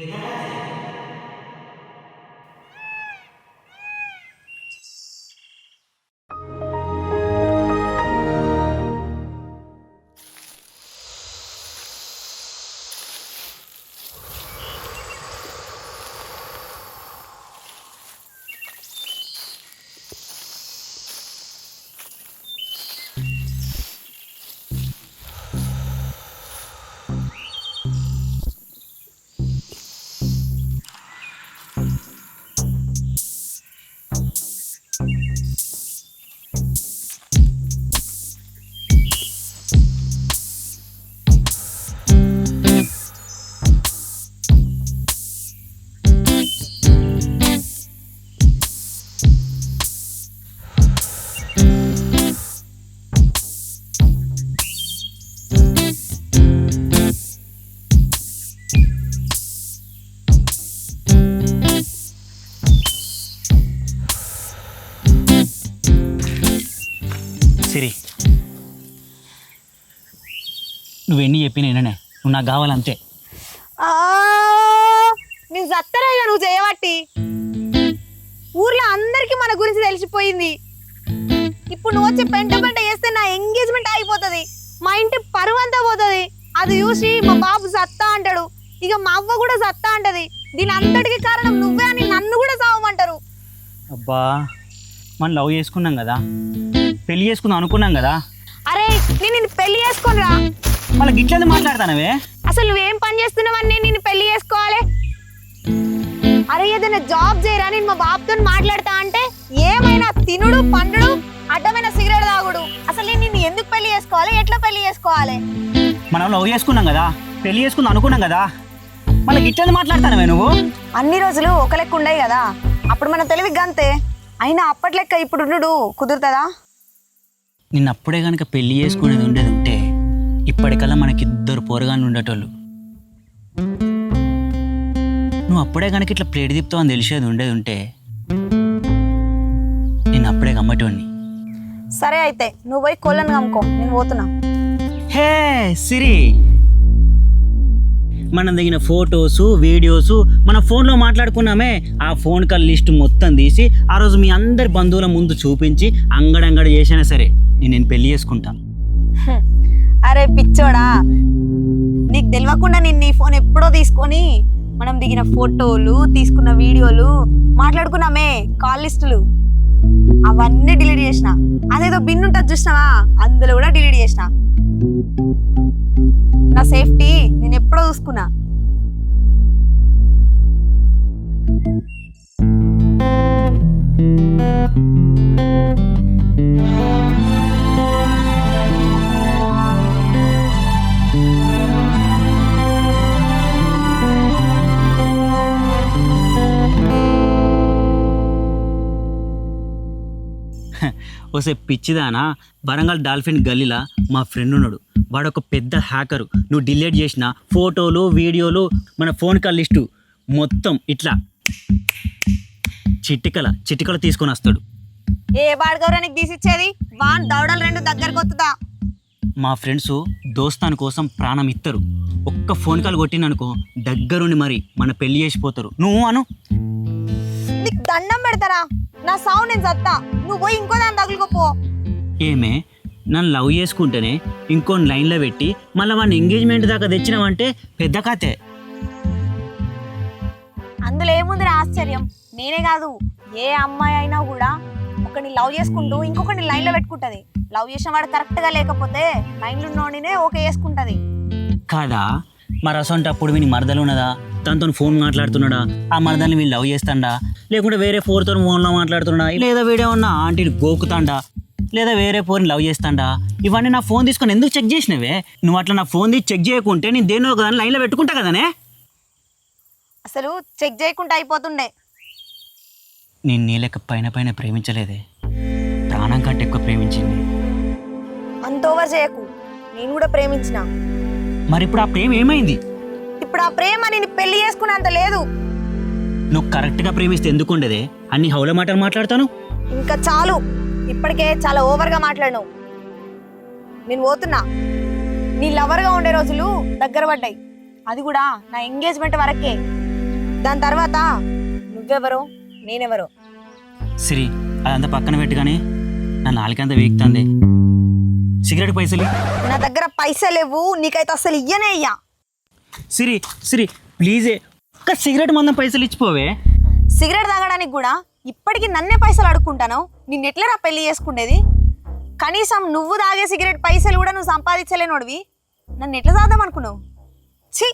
Pegar సిరి నువ్వెన్ని చెప్పిన విననే. నువ్వు నాకు కావాలంతే. నేను సత్తరేగా నువ్వు చేయబట్టి. ఊర్లో అందరికి మన గురించి తెలిసిపోయింది. ఇప్పుడు నువ్వు వచ్చి పెంట పెంట చేస్తే నా ఎంగేజ్మెంట్ అయిపోతుంది మా ఇంటి పరువు అంతా పోతుంది. అది చూసి మా బాబు సత్తా అంటాడు. ఇక మా అవ్వ కూడా సత్తా అంటది. దీని అంతటికి కారణం నువ్వే అని నన్ను కూడా సావమంటారు. అబ్బా మనం లవ్ చేసుకున్నాం కదా. పెళ్ళి చేసుకుందాం అనుకున్నాం కదా. అరే నేను నిన్ను పెళ్ళి చేసుకోనరా. మళ్ళీ గిట్లది మాట్లాడతానవే? అసలు నువ్వేం పని చేస్తున్నావని నేను పెళ్ళి చేసుకోవాలి? అరే ఏదైనా జాబ్ చేయరా? నేను మా బాబుతో మాట్లాడతా అంటే ఏమైనా తినుడు పండుడు అడ్డమైన సిగరెట్ తాగుడు. అసలు నేను నిన్ను ఎందుకు పెళ్ళి చేసుకోవాలి? ఎట్లా పెళ్ళి చేసుకోవాలి? మనం లవ్ చేసుకున్నాం కదా. పెళ్ళి చేసుకుందాం అనుకున్నాం కదా. మళ్ళీ గిట్లది మాట్లాడతానవే నువ్వు? అన్ని రోజులు ఒక లెక్క ఉండయి కదా. అప్పుడు మన తెలివి గంతే అయినా అప్పటి లెక్క ఇప్పుడు ఉండు కుదురుతుందా? నిన్న అప్పుడే కనుక పెళ్ళి చేసుకునేది ఉండేది ఉంటే ఇప్పటికల్లా మనకిద్దరు పోరగాన్ని ఉండేటోళ్ళు. నువ్వు అప్పుడే కనుక ఇట్లా ప్లేట్ తిప్పుతావు అని తెలిసేది ఉండేది ఉంటే నేను అప్పుడే గమ్మటోడిని. సరే అయితే నువ్వు పోయి కోళ్ళను కమ్ముకో నేను పోతున్నా. హే సిరి! మనం దిగిన ఫొటోస్ వీడియోస్ మన ఫోన్లో మాట్లాడుకున్నామే. ఆ ఫోన్ కాల్ లిస్ట్ మొత్తం తీసి ఆ రోజు మీ అందరి బంధువుల ముందు చూపించి అంగడంగడ చేసినా సరే. నేను పెళ్ళి చేసుకుంటాను. అరే పిచ్చోడా నీకు తెలియకుండా నేను నీ ఫోన్ ఎప్పుడో తీసుకొని మనం దిగిన ఫోటోలు తీసుకున్న వీడియోలు మాట్లాడుకున్నామే కాల్ లిస్టులు. అవన్నీ డిలీట్ చేసిన. అదేదో బిన్ ఉంటుంది చూసినావా? అందులో కూడా డిలీట్ చేసిన. నా సేఫ్టీ నేను ఎప్పుడో చూసుకున్నా. ఓసే పిచ్చిదానా వరంగల్ డాల్ఫిన్ గల్లీలా మా ఫ్రెండ్ ఉన్నాడు. వాడు ఒక పెద్ద హ్యాకరు. నువ్వు డిలీట్ చేసిన ఫోటోలు వీడియోలు మన ఫోన్ కాల్ లిస్టు మొత్తం ఇట్లా చిటికల చిటికల తీసుకొని వస్తాడు. ఏ బాడగౌరానికి తీసిచ్చేది వాన్ రెండు దగ్గరకు వస్తుందా మా ఫ్రెండ్స్ దోస్తాన్ కోసం ప్రాణం ఇస్తారు ఒక్క ఫోన్ కాల్ కొట్టిననుకో దగ్గరుండి మరి మన పెళ్ళి చేసిపోతారు. నువ్వు అను. నీకు దండం పెడతారా? నా సావు నేను సత్తా. నువ్వు పోయి ఇంకో దాన్ని తగులుకోపో ఏమే? నన్ను లవ్ చేసుకుంటేనే ఇంకొని లైన్లో పెట్టి మళ్ళీ వాడిని ఎంగేజ్మెంట్ దాకా తెచ్చినావంటే పెద్ద కథే. అందులో ఏముందిరా ఆశ్చర్యం? నేనే కాదు. ఏ అమ్మాయి అయినా కూడా ఒకరిని లవ్ చేసుకుంటూ ఇంకొకరిని లైన్లో పెట్టుకుంటది. లవ్ చేసిన వాడు కరెక్ట్గా లేకపోతే లైన్లో ఉన్నోడినే ఓకే చేసుకుంటది. కాదా? మరి అసొంటప్పుడు వీని మరదలు ఉన్నదా? తనతో ఫోన్ మాట్లాడుతున్నాడా? ఆ మరదల్ని వీళ్ళు లవ్ చేస్తాడా? లేకుంటే వేరే ఫోర్తో ఫోన్లో మాట్లాడుతున్నాడా? లేదా వీడే ఉన్న ఆంటీని గోకుతాండా? లేదా వేరే ఫోన్ లవ్ చేస్తాడా? ఇవన్నీ నా ఫోన్ తీసుకొని ఎందుకు చెక్ చేసినవే? నువ్వు అట్లా నా ఫోన్ తీసి చెక్ చేయకుంటే నేను దేనో ఒక దాన్ని లైన్లో పెట్టుకుంటా కదనే? అసలు చెక్ చేయకుండా అయిపోతుండే. నేను నీ లెక్క పైన పైన ప్రేమించలేదే. ప్రాణం కంటే ఎక్కువ ప్రేమించింది. అంత ఓవర్ చేయకు. నేను కూడా ప్రేమించిన. మరి ఇప్పుడు ఆ ప్రేమ ఏమైంది? ఇప్పుడు ఆ ప్రేమ నేను పెళ్ళి చేసుకున్నంత లేదు. నువ్వు కరెక్ట్గా ప్రేమిస్తే ఎందుకు ఉండేదే అన్ని హౌల మాటలు మాట్లాడతాను? ఇంకా చాలు. ఇప్పటికే చాలా ఓవర్గా మాట్లాడినావు. నేను పోతున్నా. నీ లవర్గా ఉండే రోజులు దగ్గర పడ్డాయి. అది కూడా నా ఎంగేజ్మెంట్ వరకే. దాని తర్వాత నువ్వెవరో నేనెవరో? సిరి అదంతా పక్కన పెట్టి కానీ నా నాలుకంతా వీక్తుంది సిగరెట్ పైసలు? నా దగ్గర పైసలు లేవు నీకైతే అసలు ఇయ్యనే ఇయ్యా. సిరి సిరి ప్లీజే ఒక్క సిగరెట్ మందం పైసలు ఇచ్చిపోవే. సిగరెట్ తాగడానికి కూడా ఇప్పటికీ నన్నే పైసలు అడుక్కుంటాను? నిన్ను ఎట్లరా పెళ్ళి చేసుకునేది కనీసం నువ్వు తాగే సిగరెట్ పైసలు కూడా నువ్వు సంపాదించలేనోడివి. నన్ను ఎట్లా తాద్దాం అనుకున్నావు? ఛీ!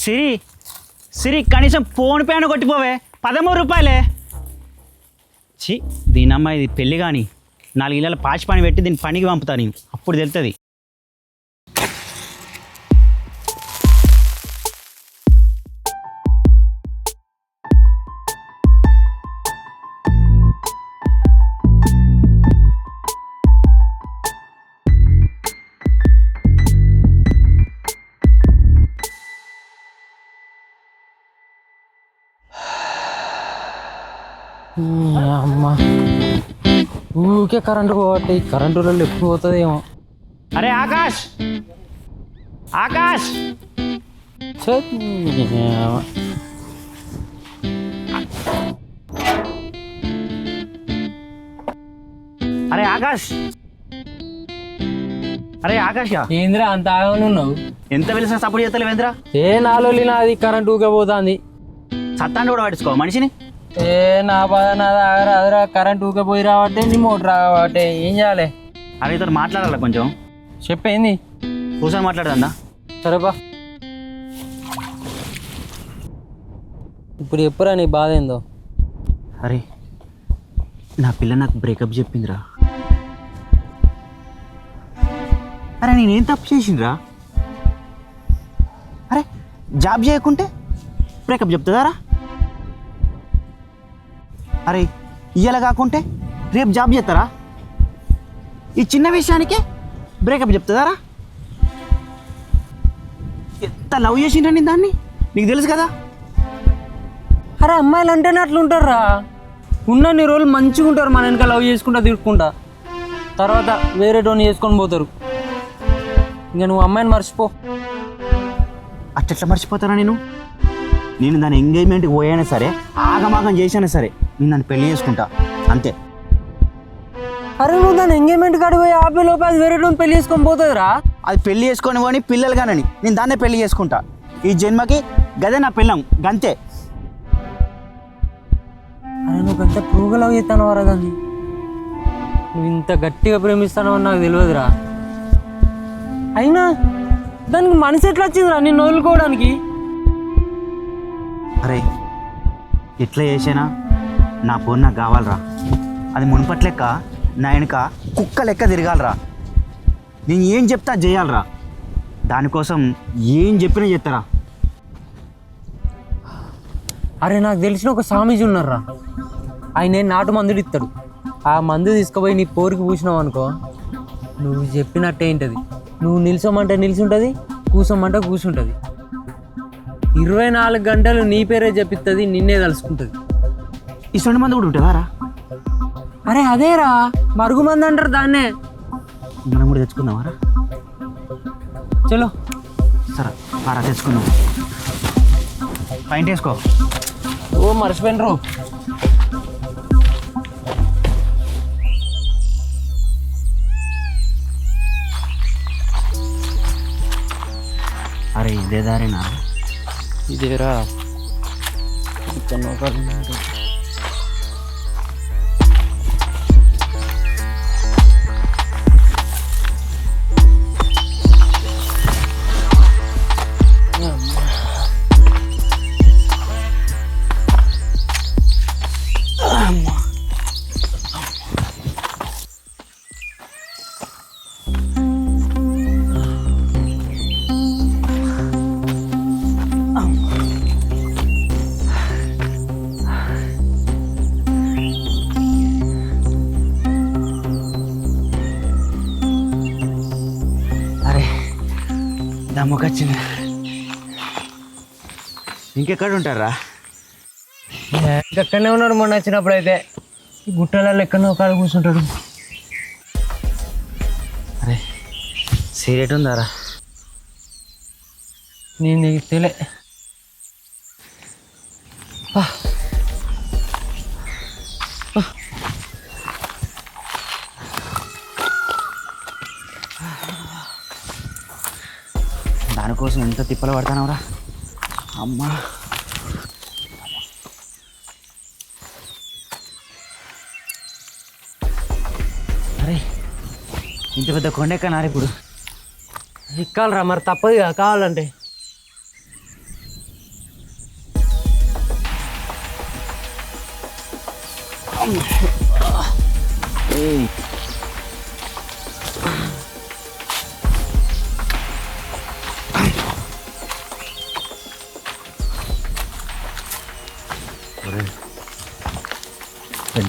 సిరి సిరి కనీసం ఫోన్ పే అయినా కొట్టిపోవే. పదమూడు రూపాయలే. చి దీని అమ్మ ఇది పెళ్ళి కానీ. నాలుగు ఇళ్ళ పాచి పని పెట్టి దీన్ని పనికి పంపుతా నేను అప్పుడు తెలుస్తుంది ఊరికే కరెంటు పోవట్టే కరెంటు రోజులు ఎప్పుడు పోతుందేమో. అరే ఆకాష్! ఆకాష్! ఛే, ఏమ. అరే ఆకాష్! అరే ఆకాష్. ఏందిరా అంత ఆగమని ఉన్నావు? ఎంత వెలిసిన సపోర్ట్ చేస్తలేవేంద్రా ఏ నాలోలి నాది కరెంటు ఊకే పోతుంది. సత్తాన్ని కూడా పట్టించుకో మనిషిని. ఏ నా బాధ నాది ఆగరా అదరా కరెంట్ ఊకే పోయి రావట్టే నీ మోటర్ రావట్టే. ఏం చేయాలి? అరే ఇతను మాట్లాడాలి కొంచెం? చెప్పేంది? కూర్చొని మాట్లాడదా సరేపా ఇప్పుడు ఎప్పురా నీ బాధ ఏందో. అరే నా పిల్ల నాకు బ్రేకప్ చెప్పిందిరా. అరే నేనేం తప్పు చేసిండ్రా? అరే జాబ్ చేయకుంటే బ్రేకప్ చెప్తుందారా? అరే ఇయ్యాల కాకుంటే రేపు జాబ్ చేస్తారా? ఈ చిన్న విషయానికే బ్రేకప్ చెప్తుందారా? ఎంత లవ్ చేసిండ్రా నేను దాన్ని? నీకు తెలుసు కదా? అరే అమ్మాయిలు అంటేనే అట్లుంటారా ఉన్నన్ని రోజులు మంచిగా ఉంటారు మన వెనక లవ్ చేసుకుంటా తిరుక్కుంటా తర్వాత వేరే టోన్ చేసుకొని పోతారు. ఇంకా నువ్వు అమ్మాయిని మర్చిపో. అట్లా మర్చిపోతానా నేను? నేను దాని ఎంగేజ్మెంట్కి పోయానా సరే ఆగమాగం చేసినా సరే. నేను దాన్ని పెళ్ళి చేసుకుంటా. అంతే. అరే నువ్వు దాని ఎంగేజ్మెంట్ కాడికి పోయి ఆపే లోపు అది వేరే టోన్ పెళ్ళి చేసుకొని పోతుందిరా అది పెళ్ళి చేసుకొని పోని పిల్లలు కానని. నేను దాన్నే పెళ్ళి చేసుకుంటా. ఈ జన్మకి గదే నా పిల్లం గంతే. అరే నువ్వు పెద్ద ప్రూగా లవ్ చేస్తాను వరా దాన్ని? నువ్వు ఇంత గట్టిగా ప్రేమిస్తానో నాకు తెలియదురా. అయినా దానికి మనసు ఎట్లా వచ్చిందిరా నిన్ను వదులుకోవడానికి? అరే ఎట్లా చేసినా నా ఫోన్ నాకు కావాలరా. అది మునుపటి లెక్క నా వెనుక కుక్క లెక్క తిరగాలరా. నేను ఏం చెప్తా చేయాలరా దానికోసం ఏం చెప్పినా చెప్తారా అరే నాకు తెలిసిన ఒక స్వామీజీ ఉన్నారా ఆయన నాటు మందుడు ఇస్తాడు ఆ మందు తీసుకుపోయి నీ పోరికి పూసినావు అనుకో నువ్వు చెప్పినట్టే ఏంటది? నువ్వు నిల్చోమంటే నిలిచి ఉంటుంది కూసోమంటే కూర్చుంటుంది ఇరవై నాలుగు గంటలు నీ పేరే చెప్పిస్తుంది నిన్నే తలుసుకుంటుంది. ఇటువంటి మంది కూడా ఉంటుందా రా అరే అదేరా. మరుగు మంది అంటారు దాన్నే. మనం కూడా తెచ్చుకుందామరా? చలో. సరే పారా తెచ్చుకుందాం. పైన వేసుకో. ఓ మర్చిపోయినరు. అరే ఇదే దారేనా? ఇదేరా. అరే దమ్మకొచ్చింది ఇంకెక్కడ ఉంటారా ఎక్కడనే ఉన్నాడు మొన్న వచ్చినప్పుడు అయితే గుట్టలలో ఎక్కడో కాడ కూర్చుంటాడు. అరే సీరియట్ ఉందారా? నేను తెలే. దానికోసం ఎంత తిప్పలు పడతానవరా? అమ్మా. అరే ఇంత పెద్ద కొండ ఎక్కనారు ఇప్పుడు? ఎక్కాలరా మరి తప్పదు కదా కావాలంటే. ఏయ్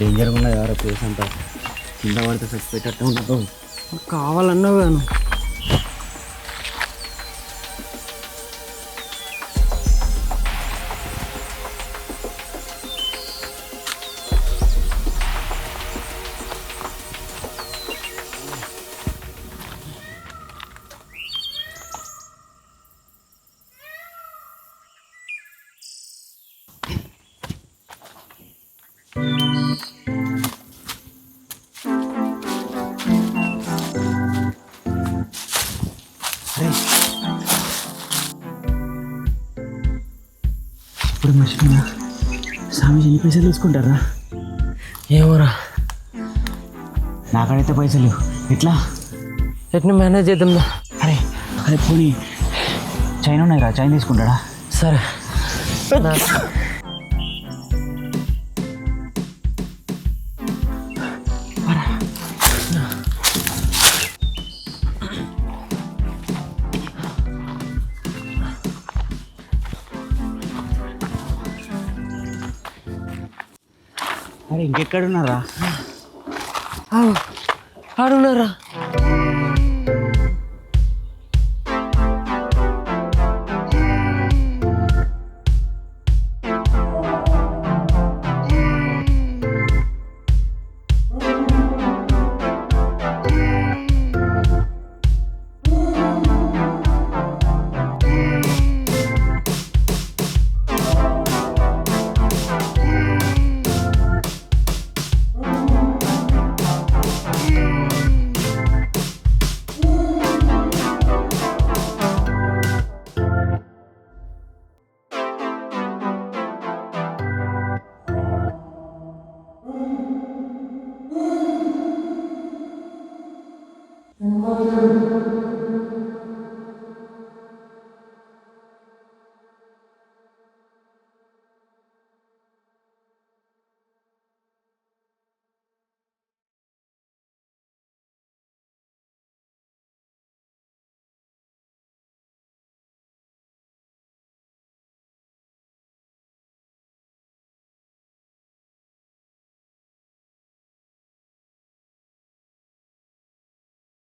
డేంజర్ ఉన్నది ఎవరో ప్లేస్ అంతా కింద పడితే చచ్చిపోయేటట్టు ఉండదు కావాలన్నావు గాను you. పైసలు తీసుకుంటారా? ఏమోరా నాకాడైతే పైసలు ఎట్లా? ఎట్ని మేనేజ్ చేద్దాం? అరే అరే పోనీ. చైన్ ఉన్నాయి రా చైన్ తీసుకుంటాడా? సరే. ఎక్కడున్నారా?